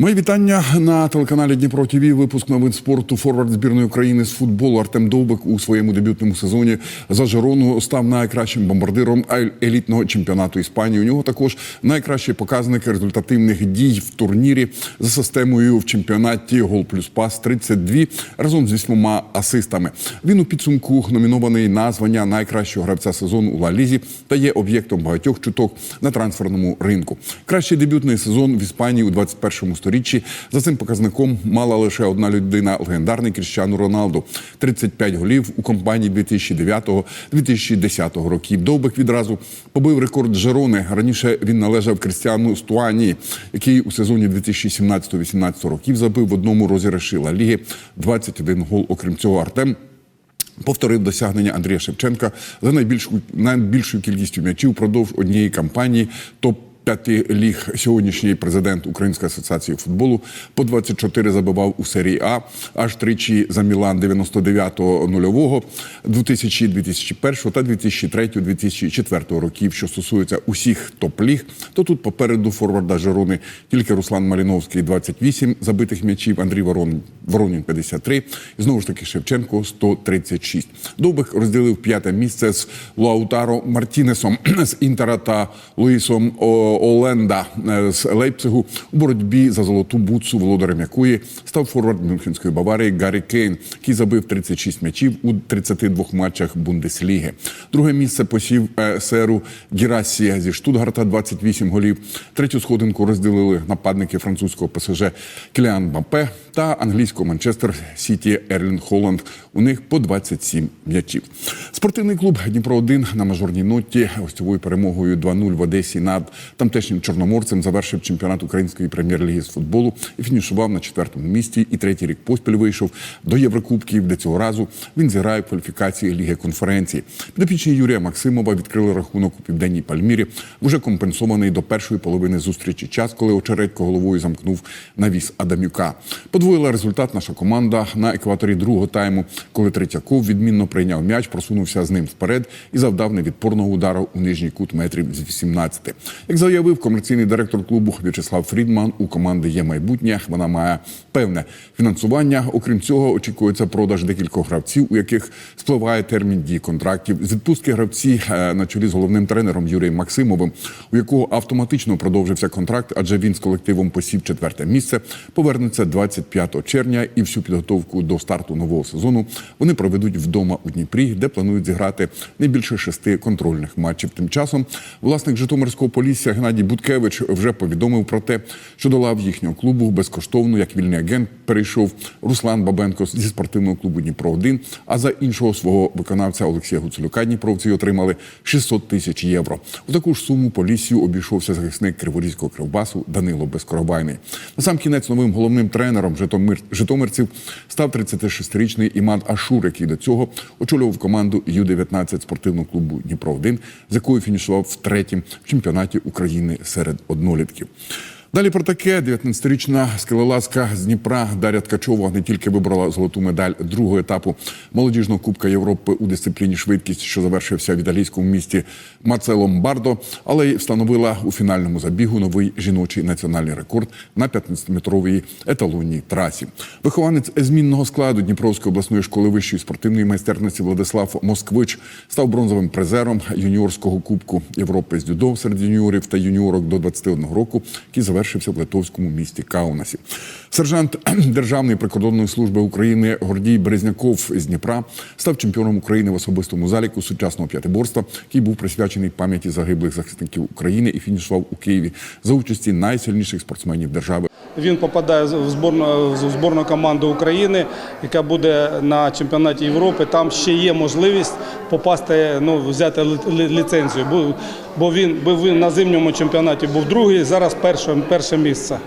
Мої вітання на телеканалі Дніпро ТВ. Випуск новин спорту. Форвард збірної України з футболу Артем Довбик у своєму дебютному сезоні за Жерону став найкращим бомбардиром елітного чемпіонату Іспанії. У нього також найкращий показник результативних дій в турнірі за системою в чемпіонаті Гол плюс пас 32 разом з вісьмома асистами. Він у підсумку номінований на звання найкращого гравця сезону у Ла Лізі та є об'єктом багатьох чуток на трансферному ринку. Кращий дебютний сезон в Іспанії у 21 сторіччі. За цим показником мала лише одна людина легендарний Кріщану Роналду. 35 голів у компанії 2009-2010 років. Довбик відразу побив рекорд Жерони. Раніше він належав Крістіану Стуані, який у сезоні 2017-18 років забив в одному розіграші Ла Ліги 21 гол. Окрім цього, Артем Повторив досягнення Андрія Шевченка за найбільшу найбільшою кількістю м'ячів впродовж однієї кампанії. топ П'яти ліг сьогоднішній президент Української асоціації футболу по 24 забивав у серії А, аж тричі за Мілан 99-го нульового, 2000-2001 та 2003-2004 років. Що стосується усіх топ-ліг, то тут попереду форварда Жерони тільки Руслан Маліновський 28 забитих м'ячів, Андрій Ворон, Воронін 53 і знову ж таки Шевченко 136. Довбик розділив п'яте місце з Лаутаро Мартінесом з Інтера та Луїсом Оленда з Лейпцигу у боротьбі за золоту бутсу, володарем якої став форвард Мюнхенської Баварії Гаррі Кейн, який забив 36 м'ячів у 32 матчах Бундесліги. Друге місце посів е, серу Герасія зі Штутгарта 28 голів. Третю сходинку розділили нападники французького ПСЖ Кіліан Бампе та англійського Манчестер Сіті Ерлін Холланд. У них по 27 м'ячів. Спортивний клуб Дніпро 1 на мажорній ноті гостьовою перемогою 2-0 в Одесі над тамтешнім чорноморцем завершив чемпіонат української прем'єр-ліги з футболу і фінішував на четвертому місці. І третій рік поспіль вийшов до Єврокубків, де цього разу він зіграє кваліфікації Ліги конференції. Підопічні Юрія Максимова відкрили рахунок у південній Пальмірі, вже компенсований до першої половини зустрічі. Час, коли очередько головою замкнув навіс Адамюка. Подвоїла результат наша команда на екваторі другого тайму, коли Третьяков відмінно прийняв м'яч, просунувся з ним вперед і завдав невідпорного удару у нижній кут метрів з 18. Як заявив комерційний директор клубу В'ячеслав Фрідман, у команди є майбутнє. Вона має певне фінансування. Окрім цього, очікується продаж декількох гравців, у яких спливає термін дії контрактів. З відпустки гравці е, на чолі з головним тренером Юрієм Максимовим, у якого автоматично продовжився контракт, адже він з колективом посів четверте місце. Повернеться 25 червня, і всю підготовку до старту нового сезону вони проведуть вдома у Дніпрі, де планують зіграти не більше шести контрольних матчів. Тим часом власник Житомирського полісся Геннадій Буткевич вже повідомив про те, що до лав їхнього клубу безкоштовно, як вільний агент, перейшов Руслан Бабенко зі спортивного клубу Дніпро 1 А за іншого свого виконавця Олексія Гуцулюка Дніпровці отримали 600 тисяч євро. У таку ж суму поліссю обійшовся захисник Криворізького кривбасу Данило Безкоробайний. На сам кінець новим головним тренером Житомир Житомирців став 36-річний Іман Ашур, який до цього очолював команду Ю-19 спортивного клубу Дніпро 1 з якою фінішував в чемпіонаті України серед однолітків. Далі про таке 19-річна скелелазка з Дніпра Дар'я Ткачова не тільки вибрала золоту медаль другого етапу молодіжного кубка Європи у дисципліні швидкість, що завершився в італійському місті Мацелом Бардо, але й встановила у фінальному забігу новий жіночий національний рекорд на 15-метровій еталонній трасі. Вихованець змінного складу Дніпровської обласної школи вищої спортивної майстерності Владислав Москвич став бронзовим призером юніорського кубку Європи з дюдо серед юніорів та юніорок до 21 року, який завершився в литовському місті Каунасі. Сержант Державної прикордонної служби України Гордій Березняков з Дніпра став чемпіоном України в особистому заліку сучасного п'ятиборства, який був присвячений пам'яті загиблих захисників України і фінішував у Києві за участі найсильніших спортсменів держави. Він попадає в зборну, в зборну команду України, яка буде на чемпіонаті Європи. Там ще є можливість попасти, ну, взяти ліцензію. Бо, бо він, бо він на зимньому чемпіонаті був другий, зараз перше, перше місце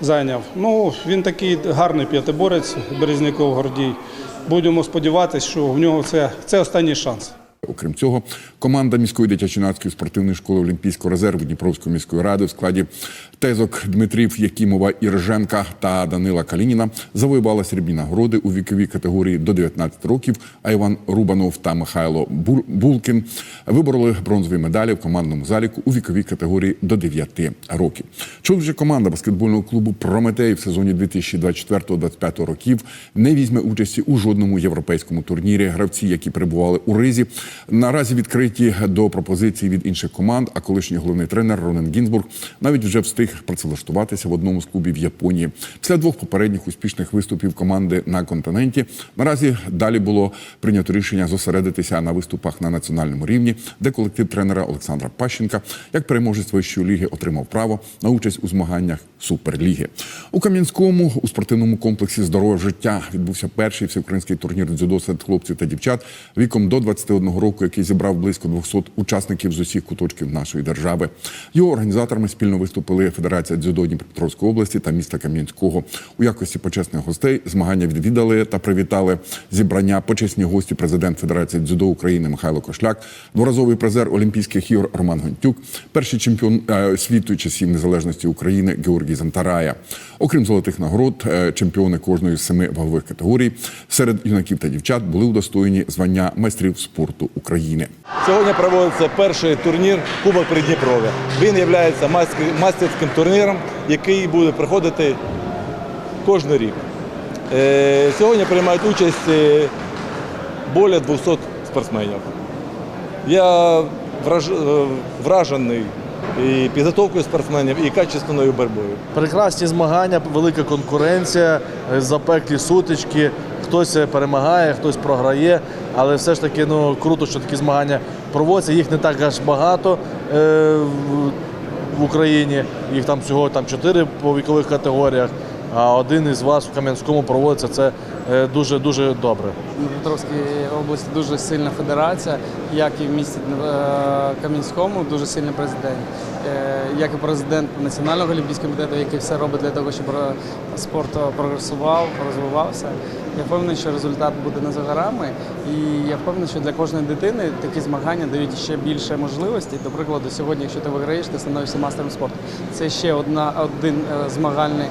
зайняв. Ну, він такий гарний п'ятиборець, Березняков Гордій. Будемо сподіватися, що в нього це, це останній шанс. Окрім цього, команда міської дитячо-юнацької спортивної школи Олімпійського резерву Дніпровської міської ради в складі тезок Дмитрів Якімова Ірженка та Данила Калініна завоювала срібні нагороди у віковій категорії до 19 років. А Іван Рубанов та Михайло Бу- Булкін вибороли бронзові медалі в командному заліку у віковій категорії до 9 років. Чоловіча команда баскетбольного клубу Прометей в сезоні 2024-2025 років не візьме участі у жодному європейському турнірі. Гравці, які перебували у ризі, наразі відкриті до пропозицій від інших команд. А колишній головний тренер Ронен Гінзбург навіть вже встиг працевлаштуватися в одному з клубів Японії. Після двох попередніх успішних виступів команди на континенті наразі далі було прийнято рішення зосередитися на виступах на національному рівні, де колектив тренера Олександра Пащенка як переможець вищої ліги отримав право на участь у змаганнях Суперліги. У Кам'янському у спортивному комплексі здорове життя відбувся перший всеукраїнський турнір дзюдо серед хлопців та дівчат віком до 21 року, який зібрав близько 200 учасників з усіх куточків нашої держави. Його організаторами спільно виступили Федерація дзюдо Дніпропетровської області та міста Кам'янського. У якості почесних гостей змагання відвідали та привітали зібрання почесні гості президент Федерації дзюдо України Михайло Кошляк, дворазовий призер Олімпійських ігор Роман Гонтюк, перший чемпіон е, світу часів незалежності України Георгій Зантарая. Окрім золотих нагород, е, чемпіони кожної з семи вагових категорій серед юнаків та дівчат були удостоєні звання майстрів спорту України. Сьогодні проводиться перший турнір Кубок Придніпров'я. Він є мастерським турніром, який буде проходити кожен рік. Е, Сьогодні приймають участь більше 200 спортсменів. Я е, вражений і підготовкою спортсменів, і качественною боротьбою. Прекрасні змагання, велика конкуренція, е, запеклі сутички. Хтось е, перемагає, хтось програє, але все ж таки ну, круто, що такі змагання проводяться. Їх не так аж багато е, в, Україні. Їх там всього там чотири по вікових категоріях. А один із вас в Кам'янському проводиться. Це е, дуже дуже добре. Дніпропетровській області дуже сильна федерація, як і в місті е, Кам'янському, дуже сильний президент, Е, як і президент Національного олімпійського комітету, який все робить для того, щоб спорт прогресував, розвивався. Я впевнений, що результат буде не за горами. І я впевнений, що для кожної дитини такі змагання дають ще більше можливостей. До прикладу, сьогодні, якщо ти виграєш, ти становишся мастером спорту. Це ще одна один змагальний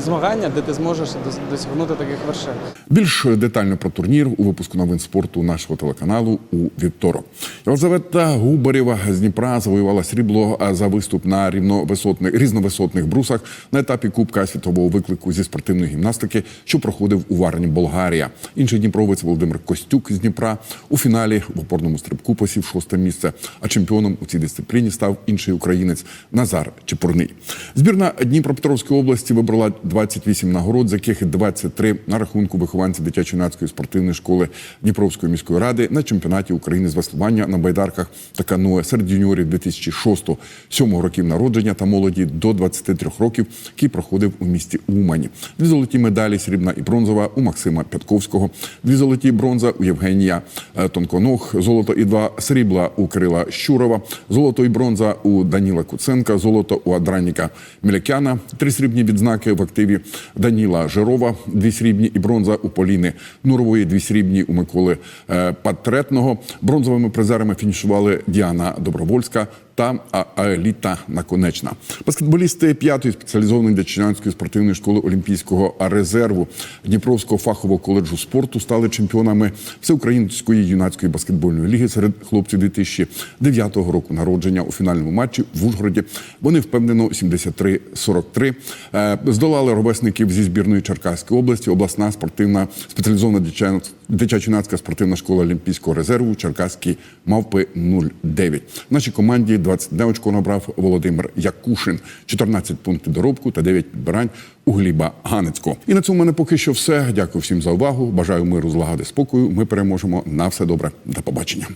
змагання, де ти зможеш дос- досягнути таких вершин. Більш детально про турнір у випуску новин спорту нашого телеканалу у вівторок. Єлизавета Губарєва з Дніпра завоювала срібло за виступ на рівновисотних різновисотних брусах на етапі Кубка світового виклику зі спортивної гімнастики, що проходив у Варні, Болгарія. Інший дніпровець Володимир Костюк з Дніпра у фіналі в опорному стрибку посів шосте місце. А чемпіоном у цій дисципліні став інший українець Назар Чепурний. Збірна Дніпропетровської області вибрала 28 нагород, з яких 23 на рахунку вихованців дитячо-юнацької спортивної школи Дніпровської міської ради на чемпіонаті України з веслування на байдарках та каное. Серед юніорів 2006-2007 років народження та молоді до 23 років, який проходив у місті Умані. Дві золоті медалі, срібна і бронзова у Максима Пятковського, дві золоті бронза у Євгенія е, Тонконог, золото і два срібла у Кирила Щурова, золото і бронза у Даніла Куценка, золото у Адраніка Мілякяна, три срібні відзнаки в активі Даніла Жирова, дві срібні і бронза у Поліни Нурової, дві срібні у Миколи е, Патретного. Бронзовими призерами фінішували Діана Добровольська та Аеліта Наконечна. Баскетболісти п'ятої спеціалізованої дитячо-юнацької спортивної школи Олімпійського резерву Дніпровського фахового коледжу спорту стали чемпіонами Всеукраїнської юнацької баскетбольної ліги серед хлопців 2009 року народження у фінальному матчі в Ужгороді. Вони впевнено 73-43 е, здолали ровесників зі збірної Черкаської області. Обласна спортивна спеціалізована дитячо-юнацька спортивна школа Олімпійського резерву Черкаські мавпи 09. В нашій команді 21 очко набрав Володимир Якушин, 14 пунктів доробку та 9 підбирань у Гліба Ганецького. І на цьому в мене поки що все. Дякую всім за увагу. Бажаю миру, злагоди, спокою. Ми переможемо на все добре. До побачення.